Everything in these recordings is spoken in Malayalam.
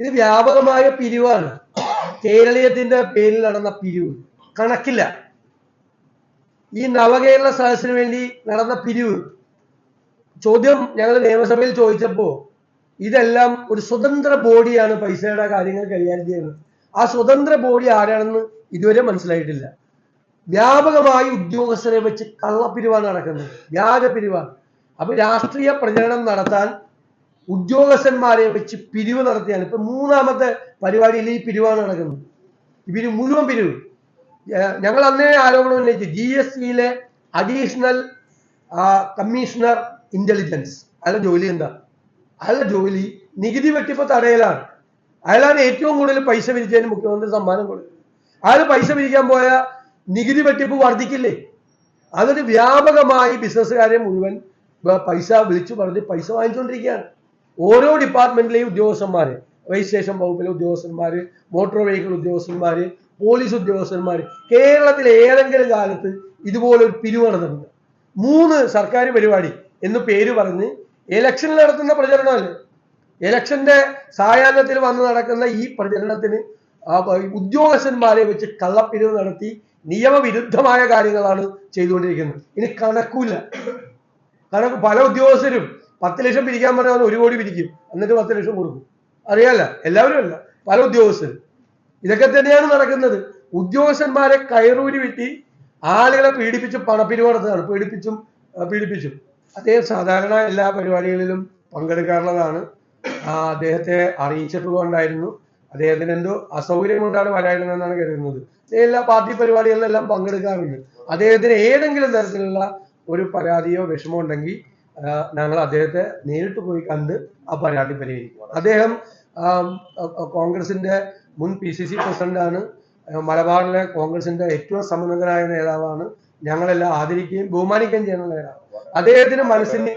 ഇത് വ്യാപകമായ പിരിവാണ്. കേരളീയത്തിന്റെ പേരിൽ നടന്ന പിരിവ്. കണക്കില്ല. ഈ നവകേരള സദസ്സിന് വേണ്ടി നടന്ന പിരിവ്. ചോദ്യം ഞങ്ങൾ നിയമസഭയിൽ ചോദിച്ചപ്പോ ഇതെല്ലാം ഒരു സ്വതന്ത്ര ബോഡിയാണ് പൈസയുടെ കാര്യങ്ങൾ കൈകാര്യം ചെയ്യുന്നത്. ആ സ്വതന്ത്ര ബോഡി ആരാണെന്ന് ഇതുവരെ മനസ്സിലായിട്ടില്ല. വ്യാപകമായി ഉദ്യോഗസ്ഥരെ വെച്ച് കള്ളപ്പിരിവാണ് നടക്കുന്നത്. വ്യാജ പിരിവാണ്. അപ്പൊ രാഷ്ട്രീയ പ്രചരണം നടത്താൻ ഉദ്യോഗസ്ഥന്മാരെ വെച്ച് പിരിവ് നടത്തിയാണ്. ഇപ്പൊ മൂന്നാമത്തെ പരിപാടിയിൽ ഈ പിരിവാണ് നടക്കുന്നത്. പിരിവ് മുഴുവൻ പിരിവ്. ഞങ്ങൾ അന്നേ ആരോപണം ഉന്നയിച്ചു. ജി എസ് സിയിലെ അഡീഷണൽ കമ്മീഷണർ ഇന്റലിജൻസ് അയാളുടെ ജോലി എന്താ? അയാളുടെ ജോലി നികുതി വെട്ടിപ്പ് തടയലാണ്. അയാളാണ് ഏറ്റവും കൂടുതൽ പൈസ പിരിച്ചതിന് മുഖ്യമന്ത്രി സമ്മാനം കൊടുക്കുന്നത് അയാൾ പൈസ പിരിക്കാൻ പോയ നികുതി വെട്ടിപ്പ് വർദ്ധിക്കില്ലേ? അതൊരു വ്യാപകമായി ബിസിനസ്സുകാരെ മുഴുവൻ പൈസ വിളിച്ചു പറഞ്ഞ് പൈസ വാങ്ങിച്ചുകൊണ്ടിരിക്കുകയാണ് ഓരോ ഡിപ്പാർട്ട്മെന്റിലെയും ഉദ്യോഗസ്ഥന്മാര് രജിസ്ട്രേഷൻ വകുപ്പിലെ ഉദ്യോഗസ്ഥന്മാര് മോട്ടോർ വെഹിക്കിൾ ഉദ്യോഗസ്ഥന്മാര് പോലീസ് ഉദ്യോഗസ്ഥന്മാര് കേരളത്തിലെ ഏതെങ്കിലും കാലത്ത് ഇതുപോലെ ഒരു പിരിവ് നടന്നിട്ടുണ്ട്. മൂന്ന് സർക്കാർ പരിപാടി എന്ന് പേര് പറഞ്ഞ് ഇലക്ഷൻ നടത്തുന്ന പ്രചരണമല്ലേ? ഇലക്ഷന്റെ സായാഹ്നത്തിൽ വന്ന് നടക്കുന്ന ഈ പ്രചരണത്തിന് ഉദ്യോഗസ്ഥന്മാരെ വെച്ച് കള്ളപ്പിരിവ് നടത്തി നിയമവിരുദ്ധമായ കാര്യങ്ങളാണ് ചെയ്തുകൊണ്ടിരിക്കുന്നത്. ഇനി കണക്കൂല. കണക്ക് പല ഉദ്യോഗസ്ഥരും പത്ത് ലക്ഷം പിരിക്കാൻ പറഞ്ഞാൽ ഒരു കോടി പിരിക്കും. എന്നിട്ട് പത്ത് ലക്ഷം കൊടുക്കും. അറിയാല്ല എല്ലാവരും അല്ല. പല ഉദ്യോഗസ്ഥരും. ഇതൊക്കെ തന്നെയാണ് നടക്കുന്നത്. ഉദ്യോഗസ്ഥന്മാരെ കയറൂരി വിട്ടി ആളുകളെ പീഡിപ്പിച്ച് പണപ്പിരിവ് നടത്തുകയാണ് പീഡിപ്പിച്ചും പീഡിപ്പിച്ചും. അദ്ദേഹം സാധാരണ എല്ലാ പരിപാടികളിലും പങ്കെടുക്കാറുള്ളതാണ്. അദ്ദേഹത്തെ അറിയിച്ചിട്ടുണ്ടായിരുന്നു അദ്ദേഹത്തിന് എന്തോ അസൗകര്യം കൊണ്ടാണ് വരായിരുന്നെന്നാണ് കരുതുന്നത്. എല്ലാ പാർട്ടി പരിപാടികളിലെല്ലാം പങ്കെടുക്കാറുണ്ട്. അദ്ദേഹത്തിന് ഏതെങ്കിലും തരത്തിലുള്ള ഒരു പരാതിയോ വിഷമോ ഉണ്ടെങ്കിൽ ഞങ്ങൾ അദ്ദേഹത്തെ നേരിട്ട് പോയി കണ്ട് ആ പരാതി പരിഹരിക്കുവാണ് അദ്ദേഹം കോൺഗ്രസിന്റെ മുൻ പി സി സി പ്രസിഡന്റാണ് മലബാറിലെ കോൺഗ്രസിന്റെ ഏറ്റവും സമുന്നതനായ നേതാവാണ്. ഞങ്ങളെല്ലാം ആദരിക്കുകയും ബഹുമാനിക്കുകയും ചെയ്യുന്ന നേതാവ്. അദ്ദേഹത്തിന് മനസ്സിന്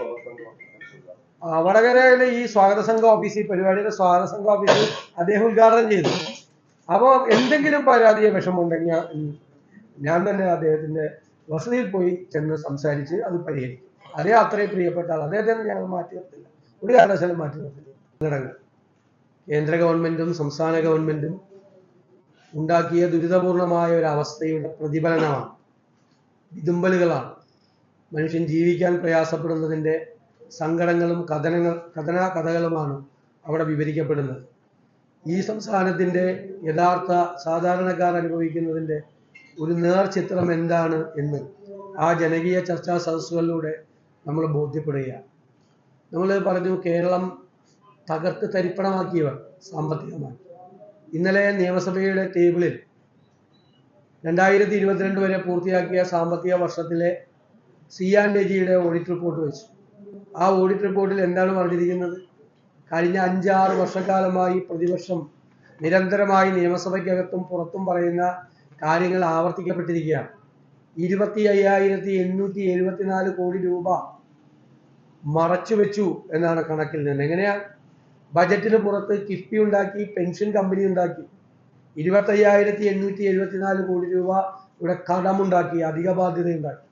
വടകരയിലെ ഈ സ്വാഗത സംഘ ഓഫീസ് ഈ പരിപാടിയുടെ സ്വാഗത സംഘ ഓഫീസ് അദ്ദേഹം ഉദ്ഘാടനം ചെയ്തു. അപ്പോൾ എന്തെങ്കിലും പരാതിയെ വിഷമമുണ്ടെങ്കിൽ ഞാൻ തന്നെ അദ്ദേഹത്തിന്റെ വസതിയിൽ പോയി ചെന്ന് സംസാരിച്ച് അത് പരിഹരിക്കും. അതേ അത്രയും പ്രിയപ്പെട്ട ആൾ അദ്ദേഹത്തെ ഞങ്ങൾ മാറ്റി നിർത്തില്ല. ഒരു കാരണവശാലും മാറ്റി നിർത്തില്ല. ഘടകങ്ങൾ. കേന്ദ്ര ഗവൺമെന്റും സംസ്ഥാന ഗവൺമെന്റും ഉണ്ടാക്കിയ ദുരിതപൂർണമായ ഒരു അവസ്ഥയുടെ പ്രതിഫലനമാണ്. വിതുമ്പലുകളാണ്. മനുഷ്യൻ ജീവിക്കാൻ പ്രയാസപ്പെടുന്നതിന്റെ സങ്കടങ്ങളും കഥനങ്ങൾ കഥനാ കഥകളുമാണ് അവിടെ വിവരിക്കപ്പെടുന്നത്. ഈ സംസ്ഥാനത്തിന്റെ യഥാർത്ഥ സാധാരണക്കാർ അനുഭവിക്കുന്നതിന്റെ ഒരു നേർചിത്രം എന്താണ് എന്ന് ആ ജനകീയ ചർച്ചാ സദസ്സുകളിലൂടെ നമ്മൾ ബോധ്യപ്പെടുകയാണ്. നമ്മൾ പറഞ്ഞു കേരളം തകർത്ത് തരിപ്പണമാക്കിയവർ സാമ്പത്തികമായി. ഇന്നലെ നിയമസഭയുടെ ടേബിളിൽ രണ്ടായിരത്തി ഇരുപത്തിരണ്ട് വരെ പൂർത്തിയാക്കിയ സാമ്പത്തിക വർഷത്തിലെ സി ആൻഡ് ജിയുടെ ഓഡിറ്റ് റിപ്പോർട്ട് വെച്ചു. ആ ഓഡിറ്റ് റിപ്പോർട്ടിൽ എന്താണ് പറഞ്ഞിരിക്കുന്നത്? കഴിഞ്ഞ അഞ്ചാറ് വർഷക്കാലമായി പ്രതിവർഷം നിരന്തരമായി നിയമസഭയ്ക്കകത്തും പുറത്തും പറയുന്ന കാര്യങ്ങൾ ആവർത്തിക്കപ്പെട്ടിരിക്കുകയാണ്. ഇരുപത്തി അയ്യായിരത്തി എണ്ണൂറ്റി എഴുപത്തിനാല് കോടി രൂപ മറച്ചു വെച്ചു എന്നാണ് കണക്കിൽ നിന്ന്. എങ്ങനെയാ? ബജറ്റിന് പുറത്ത് കിഫ്ബി ഉണ്ടാക്കി പെൻഷൻ കമ്പനി ഉണ്ടാക്കി. ഇരുപത്തയ്യായിരത്തി എണ്ണൂറ്റി എഴുപത്തിനാല് കോടി രൂപ ഇവിടെ കടമുണ്ടാക്കി അധിക ബാധ്യത ഉണ്ടാക്കി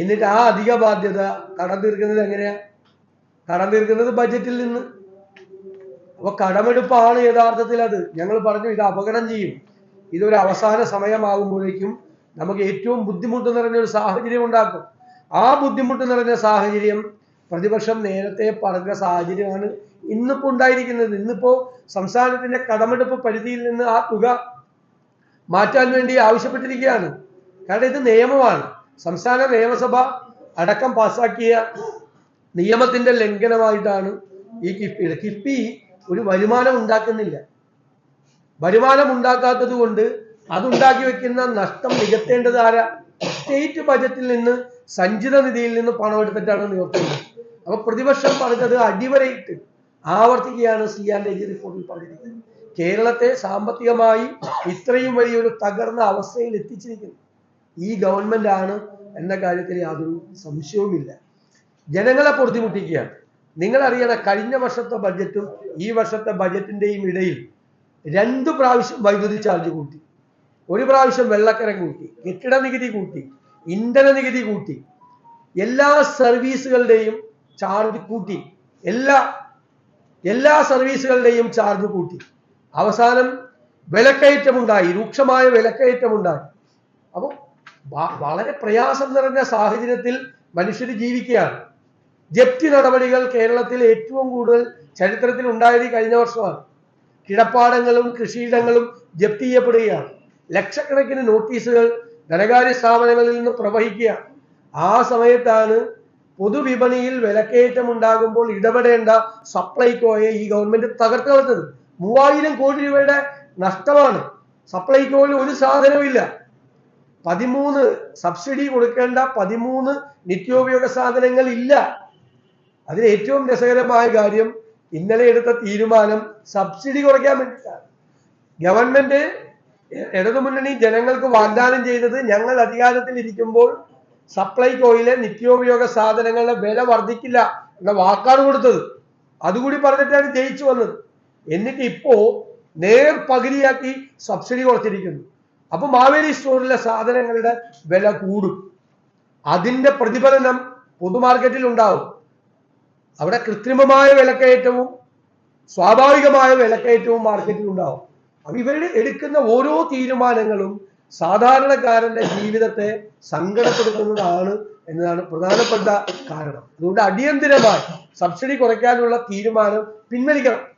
എന്നിട്ട് ആ അധിക ബാധ്യത കടം തീർക്കുന്നത് എങ്ങനെയാ? കടം തീർക്കുന്നത് ബജറ്റിൽ നിന്ന്. അപ്പൊ കടമെടുപ്പാണ് യഥാർത്ഥത്തിൽ അത്. ഞങ്ങൾ പറഞ്ഞു ഇത് അപകടം ചെയ്യും. ഇതൊരു അവസാന സമയമാകുമ്പോഴേക്കും നമുക്ക് ഏറ്റവും ബുദ്ധിമുട്ട് നിറഞ്ഞ ഒരു സാഹചര്യം ഉണ്ടാക്കും. ആ ബുദ്ധിമുട്ട് നിറഞ്ഞ സാഹചര്യം പ്രതിപക്ഷം നേരത്തെ പറഞ്ഞ സാഹചര്യമാണ് ഇന്നിപ്പോ ഉണ്ടായിരിക്കുന്നത്. ഇന്നിപ്പോ സംസ്ഥാനത്തിന്റെ കടമെടുപ്പ് പരിധിയിൽ നിന്ന് ആ തുക മാറ്റാൻ വേണ്ടി ആവശ്യപ്പെട്ടിരിക്കുകയാണ്. കാരണം ഇത് നിയമമാണ്. സംസ്ഥാന നിയമസഭ അടക്കം പാസാക്കിയ നിയമത്തിന്റെ ലംഘനമായിട്ടാണ് ഈ കിഫ്ബിയുടെ കിഫ്ബി ഒരു വരുമാനം ഉണ്ടാക്കുന്നില്ല. വരുമാനം ഉണ്ടാക്കാത്തത് കൊണ്ട് അതുണ്ടാക്കി വെക്കുന്ന നഷ്ടം നികത്തേണ്ടത് ആരാ? സ്റ്റേറ്റ് ബജറ്റിൽ നിന്ന് സഞ്ചിത നിധിയിൽ നിന്ന് പണം എടുത്തിട്ടാണ് നികത്തുന്നത് അപ്പൊ പ്രതിപക്ഷം പറഞ്ഞത് അടിവരയിട്ട് ആവർത്തിക്കുകയാണ് സി ആൻഡ് ജി റിപ്പോർട്ടിൽ പറഞ്ഞിരിക്കുന്നത്. കേരളത്തെ സാമ്പത്തികമായി ഇത്രയും വലിയൊരു തകർന്ന അവസ്ഥയിൽ എത്തിച്ചിരിക്കുന്നു. ഈ ഗവൺമെന്റ് ആണ് എന്ന കാര്യത്തിൽ യാതൊരു സംശയവുമില്ല. ജനങ്ങളെ പൊറുതിമുട്ടിക്കുകയാണ്. നിങ്ങൾ അറിയണം കഴിഞ്ഞ വർഷത്തെ ബഡ്ജറ്റും ഈ വർഷത്തെ ബഡ്ജറ്റിന്റെയും ഇടയിൽ രണ്ടു പ്രാവശ്യം വൈദ്യുതി ചാർജ് കൂട്ടി. ഒരു പ്രാവശ്യം വെള്ളക്കരം കൂട്ടി കെട്ടിട നികുതി കൂട്ടി ഇന്ധന നികുതി കൂട്ടി. എല്ലാ സർവീസുകളുടെയും ചാർജ് കൂട്ടി. എല്ലാ എല്ലാ സർവീസുകളുടെയും ചാർജ് കൂട്ടി. അവസാനം വിലക്കയറ്റമുണ്ടായി. രൂക്ഷമായ വിലക്കയറ്റമുണ്ടായി. അപ്പോൾ വളരെ പ്രയാസം നിറഞ്ഞ സാഹചര്യത്തിൽ മനുഷ്യർ ജീവിക്കുകയാണ്. ജപ്തി നടപടികൾ കേരളത്തിൽ ഏറ്റവും കൂടുതൽ ചരിത്രത്തിൽ ഉണ്ടായത് കഴിഞ്ഞ വർഷമാണ്. കിടപ്പാടങ്ങളും കൃഷിയിടങ്ങളും ജപ്തി ചെയ്യപ്പെടുകയാണ്. ലക്ഷക്കണക്കിന് നോട്ടീസുകൾ ധനകാര്യ സ്ഥാപനങ്ങളിൽ നിന്ന് പ്രവഹിക്കുക ആ സമയത്താണ് പൊതുവിപണിയിൽ വിലക്കയറ്റം ഉണ്ടാകുമ്പോൾ ഇടപെടേണ്ട സപ്ലൈകോയെ ഈ ഗവൺമെന്റ് തകർത്ത് കളഞ്ഞത്. മൂവായിരം കോടി രൂപയുടെ നഷ്ടമാണ്. സപ്ലൈകോയിൽ ഒരു സാധനവുമില്ല. പതിമൂന്ന് സബ്സിഡി കൊടുക്കേണ്ട പതിമൂന്ന് നിത്യോപയോഗ സാധനങ്ങൾ ഇല്ല. അതിൽ ഏറ്റവും രസകരമായ കാര്യം ഇന്നലെ എടുത്ത തീരുമാനം സബ്സിഡി കുറയ്ക്കാൻ വേണ്ടിയിട്ടാണ്. ഗവൺമെന്റ് ഇടതുമുന്നണി ജനങ്ങൾക്ക് വാഗ്ദാനം ചെയ്തത് ഞങ്ങൾ അധികാരത്തിൽ ഇരിക്കുമ്പോൾ സപ്ലൈകോയിലെ നിത്യോപയോഗ സാധനങ്ങളുടെ വില വർദ്ധിക്കില്ല എന്ന വാക്കാണ് കൊടുത്തത്. അതുകൂടി പറഞ്ഞിട്ടാണ് ജയിച്ചു വന്നത്. എന്നിട്ട് ഇപ്പോ നേർ പകുതിയാക്കി സബ്സിഡി കുറച്ചിരിക്കുന്നു അപ്പൊ മാവേലി സ്റ്റോറിലെ സാധനങ്ങളുടെ വില കൂടും. അതിന്റെ പ്രതിഫലനം പൊതുമാർക്കറ്റിൽ ഉണ്ടാവും. അവിടെ കൃത്രിമമായ വിലക്കയറ്റവും സ്വാഭാവികമായ വിലക്കയറ്റവും മാർക്കറ്റിൽ ഉണ്ടാവും. അപ്പൊ ഇവരുടെ എടുക്കുന്ന ഓരോ തീരുമാനങ്ങളും സാധാരണക്കാരന്റെ ജീവിതത്തെ സങ്കടപ്പെടുത്തുന്നതാണ് എന്നതാണ് പ്രധാനപ്പെട്ട കാരണം. അതുകൊണ്ട് അടിയന്തിരമായി സബ്സിഡി കുറയ്ക്കാനുള്ള തീരുമാനം പിൻവലിക്കണം.